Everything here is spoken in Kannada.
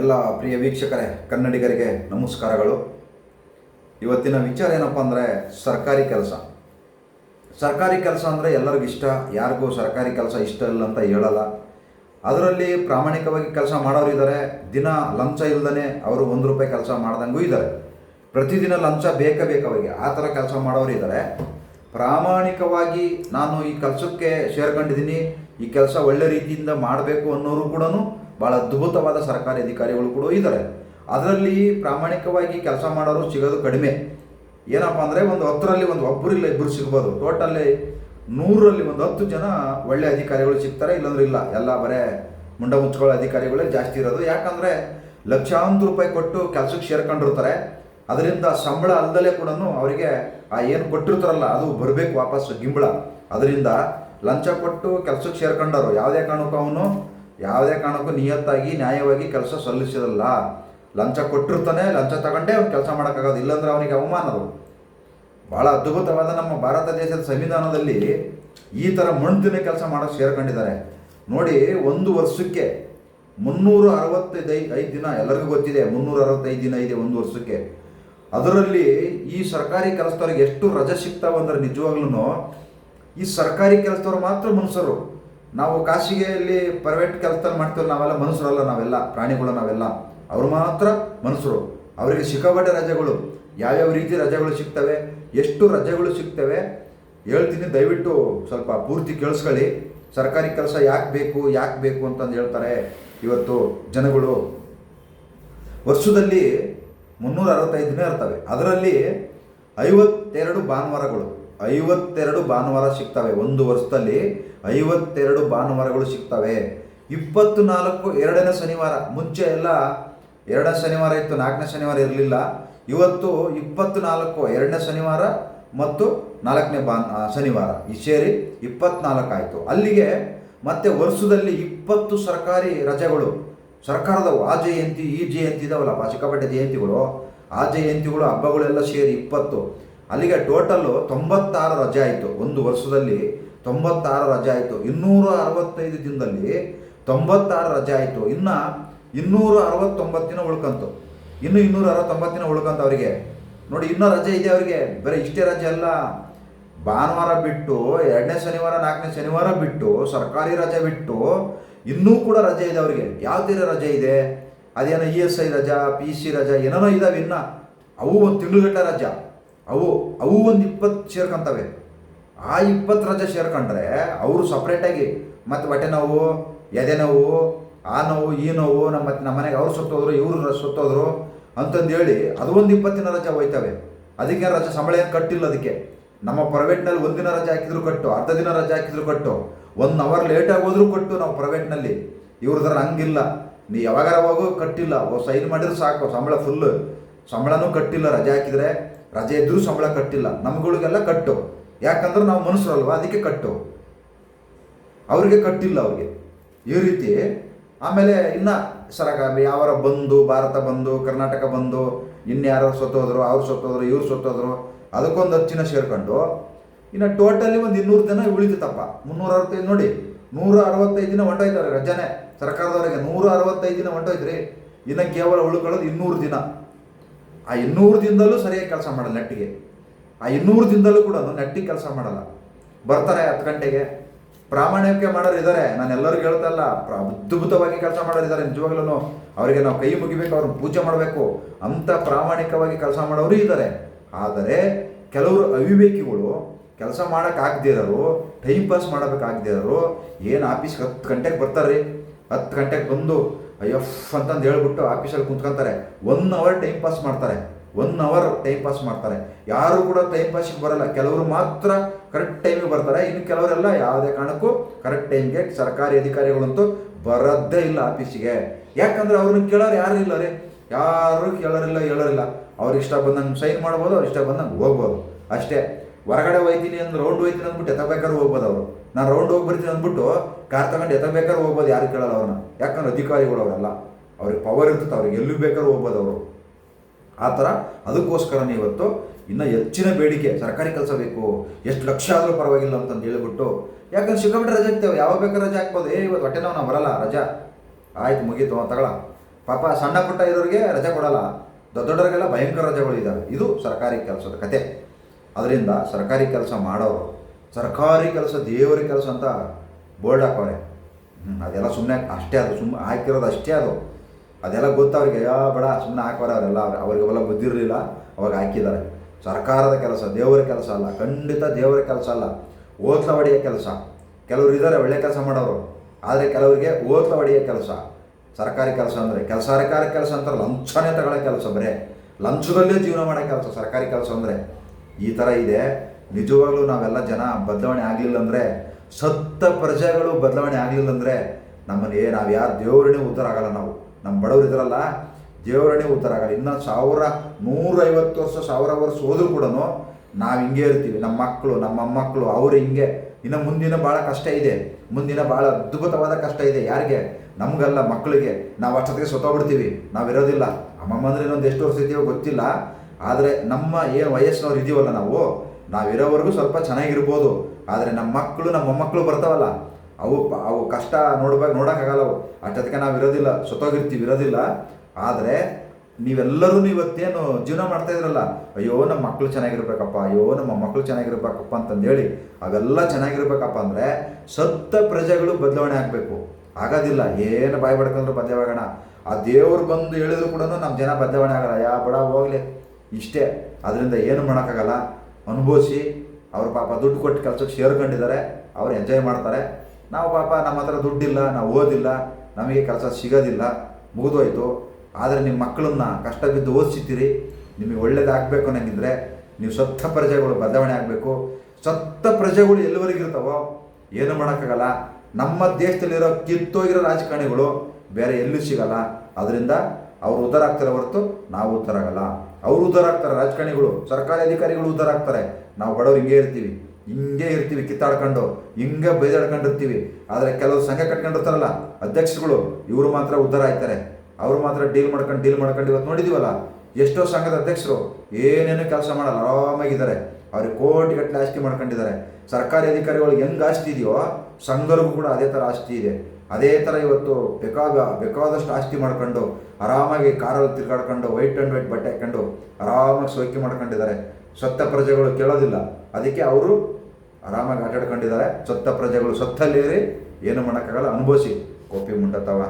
ಎಲ್ಲ ಪ್ರಿಯ ವೀಕ್ಷಕರೇ, ಕನ್ನಡಿಗರಿಗೆ ನಮಸ್ಕಾರಗಳು. ಇವತ್ತಿನ ವಿಚಾರ ಏನಪ್ಪ ಅಂದರೆ ಸರ್ಕಾರಿ ಕೆಲಸ. ಸರ್ಕಾರಿ ಕೆಲಸ ಅಂದರೆ ಎಲ್ಲರಿಗೂ ಇಷ್ಟ, ಯಾರಿಗೂ ಸರ್ಕಾರಿ ಕೆಲಸ ಇಷ್ಟ ಇಲ್ಲ ಅಂತ ಹೇಳಲ್ಲ. ಅದರಲ್ಲಿ ಪ್ರಾಮಾಣಿಕವಾಗಿ ಕೆಲಸ ಮಾಡೋರು ಇದ್ದಾರೆ. ದಿನ ಲಂಚ ಇಲ್ಲದೇ ಅವರು ಒಂದು ರೂಪಾಯಿ ಕೆಲಸ ಮಾಡ್ದಂಗೂ ಇದ್ದಾರೆ. ಪ್ರತಿದಿನ ಲಂಚ ಬೇಕೇ ಬೇಕು ಅವರಿಗೆ, ಆ ಥರ ಕೆಲಸ ಮಾಡೋರು ಇದ್ದಾರೆ. ಪ್ರಾಮಾಣಿಕವಾಗಿ ನಾನು ಈ ಕೆಲಸಕ್ಕೆ ಸೇರ್ಕೊಂಡಿದ್ದೀನಿ. ಈ ಕೆಲಸ ಒಳ್ಳೆ ರೀತಿಯಿಂದ ಮಾಡಬೇಕು ಅನ್ನೋರು ಕೂಡ ಭಾಳ ಅದ್ಭುತವಾದ ಸರ್ಕಾರಿ ಅಧಿಕಾರಿಗಳು ಕೂಡ ಇದ್ದಾರೆ. ಅದರಲ್ಲಿ ಪ್ರಾಮಾಣಿಕವಾಗಿ ಕೆಲಸ ಮಾಡೋರು ಸಿಗೋದು ಕಡಿಮೆ. ಏನಪ್ಪ ಅಂದರೆ ಒಂದು ಹತ್ತರಲ್ಲಿ ಒಂದು ಒಬ್ಬರು ಇಲ್ಲ ಇಬ್ಬರು ಸಿಗ್ಬೋದು. ಟೋಟಲ್ಲಿ ನೂರರಲ್ಲಿ ಒಂದು ಹತ್ತು ಜನ ಒಳ್ಳೆ ಅಧಿಕಾರಿಗಳು ಸಿಗ್ತಾರೆ, ಇಲ್ಲಾಂದ್ರೆ ಇಲ್ಲ. ಎಲ್ಲ ಬರೇ ಮುಂಡ ಮುಚ್ಕೊಳ್ಳೋ ಅಧಿಕಾರಿಗಳೇ ಜಾಸ್ತಿ ಇರೋದು. ಯಾಕಂದರೆ ಲಕ್ಷಾಂತರ ರೂಪಾಯಿ ಕೊಟ್ಟು ಕೆಲಸಕ್ಕೆ ಸೇರ್ಕೊಂಡಿರ್ತಾರೆ ಅದರಿಂದ ಸಂಬಳ ಅಲ್ಲದಲ್ಲೇ ಕೂಡ ಅವರಿಗೆ ಆ ಏನು ಕೊಟ್ಟಿರ್ತಾರಲ್ಲ, ಅದು ಬರಬೇಕು ವಾಪಸ್ ಗಿಂಬಳ. ಅದರಿಂದ ಲಂಚ ಕೊಟ್ಟು ಕೆಲಸಕ್ಕೆ ಸೇರ್ಕೊಂಡವರು ಯಾವುದೇ ಕಾರಣಕ್ಕೂ ಅವನು ಯಾವುದೇ ಕಾರಣಕ್ಕೂ ನಿಯತ್ತಾಗಿ, ನ್ಯಾಯವಾಗಿ ಕೆಲಸ ಸಲ್ಲಿಸಿದಲ್ಲ ಲಂಚ ಕೊಟ್ಟಿರ್ತಾನೆ, ಲಂಚ ತಗೊಂಡೇ ಅವ್ನು ಕೆಲಸ ಮಾಡೋಕ್ಕಾಗೋದು, ಇಲ್ಲಾಂದ್ರೆ ಅವನಿಗೆ ಅವಮಾನ ಅದು. ಭಾಳ ಅದ್ಭುತವಾದ ನಮ್ಮ ಭಾರತ ದೇಶದ ಸಂವಿಧಾನದಲ್ಲಿ ಈ ಥರ ಮಣ್ತಿನ ಕೆಲಸ ಮಾಡೋಕ್ಕೆ ಸೇರ್ಕೊಂಡಿದ್ದಾರೆ. ನೋಡಿ, ಒಂದು ವರ್ಷಕ್ಕೆ ಮುನ್ನೂರ ಅರವತ್ತೈದು ಐದು ದಿನ, ಎಲ್ಲರಿಗೂ ಗೊತ್ತಿದೆ, ಮುನ್ನೂರ ಅರವತ್ತೈದು ದಿನ ಇದೆ ಒಂದು ವರ್ಷಕ್ಕೆ. ಅದರಲ್ಲಿ ಈ ಸರ್ಕಾರಿ ಕೆಲಸದವ್ರಿಗೆ ಎಷ್ಟು ರಜೆ ಸಿಗ್ತಾವಂದ್ರೆ ನಿಜವಾಗ್ಲೂ ಈ ಸರ್ಕಾರಿ ಕೆಲಸದವ್ರು ಮಾತ್ರ ಮನುಷ್ಯರು. ನಾವು ಖಾಸಗಿಯಲ್ಲಿ ಪ್ರೈವೇಟ್ ಕೆಲಸದಲ್ಲಿ ಮಾಡ್ತೀವಿ ನಾವೆಲ್ಲ ಮನುಷ್ಯರಲ್ಲ ನಾವೆಲ್ಲ, ಪ್ರಾಣಿಗಳು ನಾವೆಲ್ಲ. ಅವರು ಮಾತ್ರ ಮನುಷ್ಯರು. ಅವರಿಗೆ ಸಿಕ್ಕಾಪಟ್ಟೆ ರಜೆಗಳು. ಯಾವ್ಯಾವ ರೀತಿ ರಜೆಗಳು ಸಿಗ್ತವೆ, ಎಷ್ಟು ರಜೆಗಳು ಸಿಗ್ತವೆ, ಹೇಳ್ತೀನಿ ದಯವಿಟ್ಟು ಸ್ವಲ್ಪ ಪೂರ್ತಿ ಕೇಳಿಸ್ಕೊಳ್ಳಿ. ಸರ್ಕಾರಿ ಕೆಲಸ ಯಾಕೆ ಬೇಕು ಯಾಕೆ ಬೇಕು ಅಂತಂದು ಹೇಳ್ತಾರೆ ಇವತ್ತು ಜನಗಳು. ವರ್ಷದಲ್ಲಿ ಮುನ್ನೂರ ಅರವತ್ತೈದು ಇರ್ತವೆ. ಅದರಲ್ಲಿ ಐವತ್ತೆರಡು ಭಾನುವಾರಗಳು, ಐವತ್ತೆರಡು ಭಾನುವಾರ ಸಿಗ್ತವೆ ಒಂದು ವರ್ಷದಲ್ಲಿ. ಐವತ್ತೆರಡು ಭಾನುವಾರಗಳು ಸಿಗ್ತವೆ. ಇಪ್ಪತ್ತು ನಾಲ್ಕು ಎರಡನೇ ಶನಿವಾರ. ಮುಂಚೆ ಎಲ್ಲ ಎರಡನೇ ಶನಿವಾರ ಇತ್ತು, ನಾಲ್ಕನೇ ಶನಿವಾರ ಇರಲಿಲ್ಲ. ಇವತ್ತು ಇಪ್ಪತ್ತು ನಾಲ್ಕು ಎರಡನೇ ಶನಿವಾರ ಮತ್ತು ನಾಲ್ಕನೇ ಬಾ ಶನಿವಾರ. ಈ ಸೇರಿ ಇಪ್ಪತ್ನಾಲ್ಕು ಆಯಿತು. ಅಲ್ಲಿಗೆ ಮತ್ತೆ ವರ್ಷದಲ್ಲಿ ಇಪ್ಪತ್ತು ಸರ್ಕಾರಿ ರಜೆಗಳು. ಸರ್ಕಾರದ ಆ ಜಯಂತಿ, ಈ ಜಯಂತಿ ಇದಾವಲ್ಲ ಚಿಕ್ಕಪಟ್ಟೆ ಜಯಂತಿಗಳು. ಆ ಜಯಂತಿಗಳು, ಹಬ್ಬಗಳೆಲ್ಲ ಸೇರಿ ಇಪ್ಪತ್ತು. ಅಲ್ಲಿಗೆ ಟೋಟಲ್ಲು ತೊಂಬತ್ತಾರು ರಜೆ ಆಯಿತು. ಒಂದು ವರ್ಷದಲ್ಲಿ ತೊಂಬತ್ತಾರು ರಜೆ ಆಯಿತು. ಇನ್ನೂರ ಅರವತ್ತೈದು ದಿನದಲ್ಲಿ ತೊಂಬತ್ತಾರು ರಜೆ ಆಯಿತು. ಇನ್ನು ಇನ್ನೂರ ಅರವತ್ತೊಂಬತ್ತು ದಿನ ಉಳ್ಕಂತು. ಇನ್ನು ಇನ್ನೂರ ಅರವತ್ತೊಂಬತ್ತು ದಿನ ಉಳ್ಕಂತ ಅವರಿಗೆ. ನೋಡಿ, ಇನ್ನೂ ರಜೆ ಇದೆ ಅವರಿಗೆ. ಬೇರೆ ಇಷ್ಟೇ ರಜೆ ಅಲ್ಲ. ಭಾನುವಾರ ಬಿಟ್ಟು, ಎರಡನೇ ಶನಿವಾರ, ನಾಲ್ಕನೇ ಶನಿವಾರ ಬಿಟ್ಟು, ಸರ್ಕಾರಿ ರಜೆ ಬಿಟ್ಟು, ಇನ್ನೂ ಕೂಡ ರಜೆ ಇದೆ ಅವರಿಗೆ. ಯಾವ ತೀರ ರಜೆ ಇದೆ? ಅದೇನೋ ಇ ಎಸ್ ಐ ರಜಾ, ಪಿ ಸಿ ರಜಾ, ಏನೇನೋ ಇದಾವೆ ಇನ್ನು. ಅವು ಒಂದು ತಿಂಗಳುಗಟ್ಟ ರಜಾ. ಅವು ಅವು ಒಂದು ಇಪ್ಪತ್ತು ಸೇರ್ಕೊಂತವೆ. ಆ ಇಪ್ಪತ್ತು ರಜೆ ಸೇರ್ಕೊಂಡ್ರೆ ಅವರು ಸಪ್ರೇಟಾಗಿ ಮತ್ತು ಹೊಟ್ಟೆ ನೋವು, ಎದೆ ನೋವು, ಆ ನೋವು, ಈ ನೋವು ನಮ್ಮ ಮತ್ತೆ ನಮ್ಮ ಮನೆಗೆ ಅವ್ರು ಸುತ್ತೋದ್ರು, ಇವರು ಸುತ್ತೋದ್ರು ಅಂತಂದು ಹೇಳಿ ಅದು ಒಂದು ಇಪ್ಪತ್ತಿನ ರಜೆ ಹೋಯ್ತವೆ. ಅದಕ್ಕೆ ರಜೆ ಸಂಬಳ ಏನು ಕಟ್ಟಿಲ್ಲ ಅದಕ್ಕೆ. ನಮ್ಮ ಪ್ರೈವೇಟ್ನಲ್ಲಿ ಒಂದಿನ ರಜೆ ಹಾಕಿದ್ರು ಕಟ್ಟು, ಅರ್ಧ ದಿನ ರಜೆ ಹಾಕಿದ್ರು ಕಟ್ಟು. ಒನ್ ಅವರ್ ಲೇಟಾಗಿ ಆಗೋದ್ರು ಕೊಟ್ಟು ನಾವು ಪ್ರೈವೇಟ್ನಲ್ಲಿ ಇವ್ರದ್ರ ಹಂಗಿಲ್ಲ. ನೀ ಯಾವಾಗಾರ ಹೋಗೋ, ಕಟ್ಟಿಲ್ಲ. ಓ ಸೈನ್ ಮಾಡಿದ್ರೆ ಸಾಕು. ಸಂಬಳ ಫುಲ್ಲು ಸಂಬಳನೂ ಕಟ್ಟಿಲ್ಲ ರಜೆ ಹಾಕಿದ್ರೆ. ರಜೆ ಇದ್ದರೂ ಸಂಬಳ ಕಟ್ಟಿಲ್ಲ. ನಮ್ಗಳಿಗೆಲ್ಲ ಕಟ್ಟು. ಯಾಕಂದ್ರೆ ನಾವು ಮನುಷ್ಯರಲ್ವಾ, ಅದಕ್ಕೆ ಕಟ್ಟು. ಅವರಿಗೆ ಕಟ್ಟಿಲ್ಲ ಅವ್ರಿಗೆ. ಈ ರೀತಿ, ಆಮೇಲೆ ಇನ್ನು ಸರಗ ಯಾವಾರ ಬಂದು ಭಾರತ ಬಂದು ಕರ್ನಾಟಕ ಬಂದು ಇನ್ಯಾರು ಸೊತ್ತೋದ್ರು ಅವ್ರು ಸೊತ್ತೋದ್ರು ಇವ್ರು ಸೊತ್ತೋದ್ರು ಅದಕ್ಕೊಂದು ದಿನ ಸೇರ್ಕೊಂಡು ಇನ್ನು ಟೋಟಲಿ ಒಂದು ಇನ್ನೂರು ದಿನ ಉಳಿತಪ್ಪ ಮುನ್ನೂರ ಅರವತ್ತೈದು ನೋಡಿ, ನೂರ ಅರವತ್ತೈದು ದಿನ ಹೊಂಟೋಯ್ತಾರೆ ರಜಾನೆ. ಸರ್ಕಾರದವರೆಗೆ ನೂರ ಅರವತ್ತೈದು ದಿನ ಹೊಂಟೋಯ್ತ್ರಿ ಇನ್ನು ಕೇವಲ ಉಳ್ಕೊಳ್ಳೋದು ಇನ್ನೂರು ದಿನ ಆ ಇನ್ನೂರು ದಿನದಲ್ಲೂ ಸರಿಯಾಗಿ ಕೆಲಸ ಮಾಡಲ್ಲ ನೆಟ್ಟಿಗೆ. ಆ ಇನ್ನೂರು ದಿನದಲ್ಲೂ ಕೂಡ ನೆಟ್ಟಿಗೆ ಕೆಲಸ ಮಾಡಲ್ಲ. ಬರ್ತಾರೆ ಹತ್ತು ಗಂಟೆಗೆ. ಪ್ರಾಮಾಣಿಕ ಮಾಡೋರು ಇದ್ದಾರೆ ನಾನು ಎಲ್ಲರಿಗೂ ಹೇಳ್ತಾ ಇಲ್ಲ. ಅದ್ಭುತವಾಗಿ ಕೆಲಸ ಮಾಡೋರು ಇದ್ದಾರೆ ನಿಜವಾಗ್ಲೂ ಅವರಿಗೆ ನಾವು ಕೈ ಮುಗಿಬೇಕು, ಅವ್ರನ್ನ ಪೂಜೆ ಮಾಡಬೇಕು. ಅಂತ ಪ್ರಾಮಾಣಿಕವಾಗಿ ಕೆಲಸ ಮಾಡೋರು ಇದ್ದಾರೆ ಆದರೆ ಕೆಲವರು ಅವಿವೇಕಿಗಳು ಕೆಲಸ ಮಾಡೋಕ್ಕಾಗ್ದಿರೋರು ಟೈಮ್ ಪಾಸ್ ಮಾಡಬೇಕಾಗ್ದಿರೋರು ಏನು ಆಫೀಸ್ಗೆ ಹತ್ತು ಗಂಟೆಗೆ ಬರ್ತಾರೆ ಹತ್ತು ಗಂಟೆಗೆ ಬಂದು ಅಯ್ಯಫ್ ಅಂತಂದು ಹೇಳ್ಬಿಟ್ಟು ಆಫೀಸಲ್ಲಿ ಕುಂತ್ಕೊಂತಾರೆ. ಒನ್ ಅವರ್ ಟೈಮ್ ಪಾಸ್ ಮಾಡ್ತಾರೆ. ಒನ್ ಅವರ್ ಟೈಮ್ ಪಾಸ್ ಮಾಡ್ತಾರೆ. ಯಾರು ಕೂಡ ಟೈಮ್ ಪಾಸಿಗೆ ಬರಲ್ಲ. ಕೆಲವರು ಮಾತ್ರ ಕರೆಕ್ಟ್ ಟೈಮಿಗೆ ಬರ್ತಾರೆ. ಇನ್ನು ಕೆಲವರೆಲ್ಲ ಯಾವುದೇ ಕಾರಣಕ್ಕೂ ಕರೆಕ್ಟ್ ಟೈಮ್ಗೆ ಸರ್ಕಾರಿ ಅಧಿಕಾರಿಗಳಂತೂ ಬರೋದೇ ಇಲ್ಲ ಆಫೀಸಿಗೆ ಯಾಕಂದ್ರೆ ಅವ್ರನ್ನ ಕೇಳೋರು ಯಾರು ಇಲ್ಲ ರೀ? ಯಾರು ಕೇಳೋರಿಲ್ಲ, ಹೇಳೋರಿಲ್ಲ. ಅವ್ರು ಇಷ್ಟ ಬಂದಂಗೆ ಸೈನ್ ಮಾಡ್ಬೋದು, ಅವ್ರು ಇಷ್ಟ ಬಂದಂಗೆ ಹೋಗ್ಬೋದು. ಅಷ್ಟೇ. ಹೊರಗಡೆ ಹೋಯ್ತೀನಿ ಅಂದ್ರೆ ರೌಂಡ್ ಹೋಯ್ತೀನಿ ಅಂದ್ಬಿಟ್ಟು ಎತ್ತಬೇಕಾದ್ರೆ ಹೋಗ್ಬೋದು ಅವರು. ನಾನು ರೌಂಡ್ ಹೋಗಿ ಬರ್ತೀನಿ ಅಂದ್ಬಿಟ್ಟು ಕಾರ್ ತಗೊಂಡು ಎತ್ತಬೇಕಾದ್ರೆ ಹೋಗ್ಬೋದು, ಯಾರು ಕೇಳಲ್ಲ ಅವ್ರನ್ನ. ಯಾಕಂದ್ರೆ ಅಧಿಕಾರಿಗಳು ಅವರೆಲ್ಲ. ಅವ್ರಿಗೆ ಪವರ್ ಇರ್ತದೆ, ಅವ್ರಿಗೆ ಎಲ್ಲಿ ಬೇಕಾದ್ರೂ ಹೋಗ್ಬೋದು ಅವರು. ಆ ಥರ ಅದಕ್ಕೋಸ್ಕರನೇ ಇವತ್ತು ಇನ್ನು ಹೆಚ್ಚಿನ ಬೇಡಿಕೆ, ಸರ್ಕಾರಿ ಕೆಲಸ ಬೇಕು, ಎಷ್ಟು ಲಕ್ಷ ಆದರೂ ಪರವಾಗಿಲ್ಲ ಅಂತಂದು ಹೇಳ್ಬಿಟ್ಟು, ಯಾಕಂದ್ರೆ ಸಿಕ್ಕಾಬಿಟ್ಟೆ ರಜೆ ಇರ್ತೇವೆ, ಯಾವಾಗ ಬೇಕಾದ್ರೆ ರಜೆ ಹಾಕ್ಬೋದು. ಏ, ಇವತ್ತು ಹೊಟ್ಟೆ ನಾವು ಬರಲ್ಲ, ರಜಾ. ಆಯ್ತು, ಮುಗೀತು, ತಗೊಳ. ಪಾಪ ಸಣ್ಣ ಪುಟ್ಟ ಇರೋರಿಗೆ ರಜೆ ಕೊಡಲ್ಲ. ದೊಡ್ಡ ದೊಡ್ಡವರಿಗೆಲ್ಲ ಭಯಂಕರ ರಜೆಗಳು ಇದ್ದಾವೆ ಇದು ಸರ್ಕಾರಿ ಕೆಲಸದ ಕತೆ. ಅದರಿಂದ ಸರ್ಕಾರಿ ಕೆಲಸ ಮಾಡೋರು, ಸರ್ಕಾರಿ ಕೆಲಸ, ದೇವರ ಕೆಲಸ ಅಂತ ಬೋರ್ಡ್ ಹಾಕೋರೆ. ಅದೆಲ್ಲ ಸುಮ್ಮನೆ ಅಷ್ಟೇ ಅದು ಸುಮ್ಮನೆ ಹಾಕಿರೋದು ಅಷ್ಟೇ ಅದು. ಅದೆಲ್ಲ ಗೊತ್ತವ್ರಿಗೆ ಯಾ ಬೇಡ ಸುಮ್ಮನೆ ಹಾಕೋರೆ ಅವರೆಲ್ಲ ಅವ್ರಿಗೆ ಅವೆಲ್ಲ ಗೊತ್ತಿರಲಿಲ್ಲ ಅವಾಗ ಹಾಕಿದ್ದಾರೆ. ಸರ್ಕಾರದ ಕೆಲಸ, ದೇವರ ಕೆಲಸ ಅಲ್ಲ, ಖಂಡಿತ ದೇವರ ಕೆಲಸ ಅಲ್ಲ ಓದ್ಲ ಕೆಲಸ. ಕೆಲವರು ಇದ್ದಾರೆ ಒಳ್ಳೆ ಕೆಲಸ ಮಾಡೋರು. ಆದರೆ ಕೆಲವರಿಗೆ ಓದ್ಲ ಕೆಲಸ, ಸರ್ಕಾರಿ ಕೆಲಸ ಅಂದರೆ, ಕೆಲಸ ಸರ್ಕಾರಿ ಕೆಲಸ ಅಂತಾರೆ, ಲಂಚನೇ ತಗೊಳ್ಳೋ ಕೆಲಸ ಬರೇ. ಲಂಚದಲ್ಲೇ ಜೀವನ ಮಾಡೋ ಕೆಲಸ, ಸರ್ಕಾರಿ ಕೆಲಸ ಅಂದರೆ. ಈ ಥರ ಇದೆ. ನಿಜವಾಗ್ಲೂ ನಾವೆಲ್ಲ ಜನ ಬದಲಾವಣೆ ಆಗಲಿಲ್ಲ ಅಂದರೆ, ಸತ್ತ ಪ್ರಜೆಗಳು ಬದಲಾವಣೆ ಆಗಲಿಲ್ಲ ಅಂದರೆ, ನಮ್ಮನ್ನು ನಾವು ಯಾರು ದೇವರನ್ನೇ ಉದ್ಧಾರ ಆಗಲ್ಲ ನಾವು. ನಮ್ಮ ಬಡವರು ಇದ್ರಲ್ಲ, ದೇವರನ್ನೇ ಉತ್ತರ ಆಗಲ್ಲ. ಇನ್ನೂ ಸಾವಿರ, ನೂರೈವತ್ತು ವರ್ಷ ಸಾವಿರ ವರ್ಷ ಹೋದರೂ ಕೂಡ ನಾವು ಹಿಂಗೆ ಇರ್ತೀವಿ. ನಮ್ಮ ಮಕ್ಕಳು ನಮ್ಮ ಮೊಮ್ಮಕ್ಕಳು ಅವರು ಹಿಂಗೆ. ಇನ್ನು ಮುಂದಿನ ಭಾಳ ಕಷ್ಟ ಇದೆ. ಮುಂದಿನ ಭಾಳ ಅದ್ಭುತವಾದ ಕಷ್ಟ ಇದೆ. ಯಾರಿಗೆ? ನಮಗಲ್ಲ ಮಕ್ಕಳಿಗೆ ನಾವು ಅಷ್ಟೊತ್ತಿಗೆ ಸತ್ತೋಗ್ಬಿಡ್ತೀವಿ. ನಾವು ಇರೋದಿಲ್ಲ. ಅಮ್ಮಮ್ಮ ಅಂದ್ರೆ ಇನ್ನೊಂದು ಎಷ್ಟು ವರ್ಷ ಇದೆಯೋ ಗೊತ್ತಿಲ್ಲ. ಆದರೆ ನಮ್ಮ ಏನು ವಯಸ್ಸಿನವ್ರು ಇದೀವಲ್ಲ ನಾವು ನಾವಿರೋವರೆಗೂ ಸ್ವಲ್ಪ ಚೆನ್ನಾಗಿರ್ಬೋದು. ಆದರೆ ನಮ್ಮ ಮಕ್ಕಳು ನಮ್ಮ ಮೊಮ್ಮಕ್ಕಳು ಬರ್ತಾವಲ್ಲ ಅವು ಅವು ಕಷ್ಟ ನೋಡ್ಬೇಕು ನೋಡೋಕ್ಕಾಗಲ್ಲ ಅವು. ಅಷ್ಟೊತ್ತಿಗೆ ನಾವು ಇರೋದಿಲ್ಲ. ಸ್ವತೋಗಿರ್ತೀವಿ ಇರೋದಿಲ್ಲ. ಆದರೆ ನೀವೆಲ್ಲರೂ ಇವತ್ತೇನು ಜೀವನ ಮಾಡ್ತಾ ಇದ್ರಲ್ಲ. ಅಯ್ಯೋ ನಮ್ಮ ಮಕ್ಕಳು ಚೆನ್ನಾಗಿರ್ಬೇಕಪ್ಪ, ಅಯ್ಯೋ, ನಮ್ಮ ಮಕ್ಕಳು ಚೆನ್ನಾಗಿರ್ಬೇಕಪ್ಪ ಅಂತಂದೇಳಿ ಅವೆಲ್ಲ ಚೆನ್ನಾಗಿರ್ಬೇಕಪ್ಪ ಅಂದರೆ ಸತ್ತ ಪ್ರಜೆಗಳು ಬದಲಾವಣೆ ಆಗಬೇಕು. ಆಗೋದಿಲ್ಲ. ಏನು ಬಾಯಿ ಬಡ್ಕೊಂಡ್ರು ಬದಲಾವಣ ಆ ದೇವರು ಬಂದು ಹೇಳಿದ್ರು ಕೂಡ ನಮ್ಮ ಜನ ಬದಲಾವಣೆ ಆಗಲ್ಲ. ಯಾ ಬಡ, ಹೋಗ್ಲಿ. ಇಷ್ಟೇ. ಅದರಿಂದ ಏನು ಮಾಡೋಕ್ಕಾಗಲ್ಲ. ಅನುಭವಿಸಿ. ಅವ್ರ ಪಾಪ ದುಡ್ಡು ಕೊಟ್ಟು ಕೆಲಸಕ್ಕೆ ಸೇರ್ಕೊಂಡಿದ್ದಾರೆ. ಅವ್ರು ಎಂಜಾಯ್ ಮಾಡ್ತಾರೆ. ನಾವು ಪಾಪ ನಮ್ಮ ಹತ್ರ ದುಡ್ಡಿಲ್ಲ, ನಾವು ಓದಿಲ್ಲ, ನಮಗೆ ಕೆಲಸ ಸಿಗೋದಿಲ್ಲ, ಮುಗಿದೋಯ್ತು. ಆದರೆ ನಿಮ್ಮ ಮಕ್ಕಳನ್ನ ಕಷ್ಟ ಬಿದ್ದು ಓದಿಸಿದ್ದೀರಿ. ನಿಮಗೆ ಒಳ್ಳೇದಾಗಬೇಕು ಅನ್ನಂಗಿದ್ರೆ ನೀವು ಸತ್ತ ಪ್ರಜೆಗಳು, ಬದಲಾವಣೆ ಆಗಬೇಕು. ಸತ್ತ ಪ್ರಜೆಗಳು ಎಲ್ಲಿವರೆಗೂ ಇರ್ತಾವೋ ಏನು ಮಾಡೋಕ್ಕಾಗಲ್ಲ. ನಮ್ಮ ದೇಶದಲ್ಲಿರೋ ಕಿತ್ತೋಗಿರೋ ರಾಜಕಾರಣಿಗಳು ಬೇರೆ ಎಲ್ಲೂ ಸಿಗಲ್ಲ. ಅದರಿಂದ ಅವರು ಉದ್ಧಾರ ಆಗ್ತಾರೆ ಹೊರತು ನಾವು ಉದ್ಧಾರ ಆಗಲ್ಲ. ಅವರು ಉದ್ಧಾರ ಆಗ್ತಾರೆ, ರಾಜಕಾರಣಿಗಳು, ಸರ್ಕಾರಿ ಅಧಿಕಾರಿಗಳು ಉದ್ಧಾರ ಆಗ್ತಾರೆ. ನಾವು ಬಡವರು ಹಿಂಗೆ ಇರ್ತೀವಿ. ಹಿಂಗೆ ಇರ್ತೀವಿ, ಕಿತ್ತಾಡ್ಕೊಂಡು, ಹಿಂಗೆ ಬೈದಾಡ್ಕೊಂಡಿರ್ತೀವಿ. ಆದರೆ ಕೆಲವು ಸಂಘ ಕಟ್ಕೊಂಡಿರ್ತಾರಲ್ಲ ಅಧ್ಯಕ್ಷಗಳು ಇವರು ಮಾತ್ರ ಉದ್ಧಾರ ಆಯ್ತಾರೆ. ಅವರು ಮಾತ್ರ ಡೀಲ್ ಮಾಡ್ಕೊಂಡು ಡೀಲ್ ಮಾಡ್ಕೊಂಡು ಇವತ್ತು ನೋಡಿದೀವಲ್ಲ, ಎಷ್ಟೋ ಸಂಘದ ಅಧ್ಯಕ್ಷರು ಏನೇನು ಕೆಲಸ ಮಾಡಲ್ಲ, ಆರಾಮಾಗಿದ್ದಾರೆ. ಅವ್ರಿಗೆ ಕೋಟಿಗಟ್ಟಲೆ ಆಸ್ತಿ ಮಾಡ್ಕೊಂಡಿದ್ದಾರೆ. ಸರ್ಕಾರಿ ಅಧಿಕಾರಿಗಳಿಗೆ ಹೆಂಗೆ ಆಸ್ತಿ ಇದೆಯೋ, ಸಂಘರಿಗೂ ಕೂಡ ಅದೇ ಥರ ಆಸ್ತಿ ಇದೆ. ಅದೇ ಥರ ಇವತ್ತು ಬೇಕಾದ ಬೇಕಾದಷ್ಟು ಆಸ್ತಿ ಮಾಡ್ಕೊಂಡು, ಆರಾಮಾಗಿ ಕಾರಲ್ಲಿ ತಿರ್ಗಾಡ್ಕೊಂಡು ವೈಟ್ ಆ್ಯಂಡ್ ವೈಟ್ ಬಟ್ಟೆ ಹಾಕೊಂಡು, ಆರಾಮಾಗಿ ಸೋಕಿ ಮಾಡ್ಕೊಂಡಿದ್ದಾರೆ. ಸತ್ತ ಪ್ರಜೆಗಳು ಕೇಳೋದಿಲ್ಲ. ಅದಕ್ಕೆ ಅವರು ಆರಾಮಾಗಿ ಆಟಾಡ್ಕೊಂಡಿದ್ದಾರೆ. ಸತ್ತ ಪ್ರಜೆಗಳು ಸತ್ತಲ್ಲಿರಿ ಏನು ಮಾಡೋಕ್ಕಾಗಲ್ಲ, ಅನುಭವಿಸಿ. ಕೋಪಿ ಮುಂಡತವ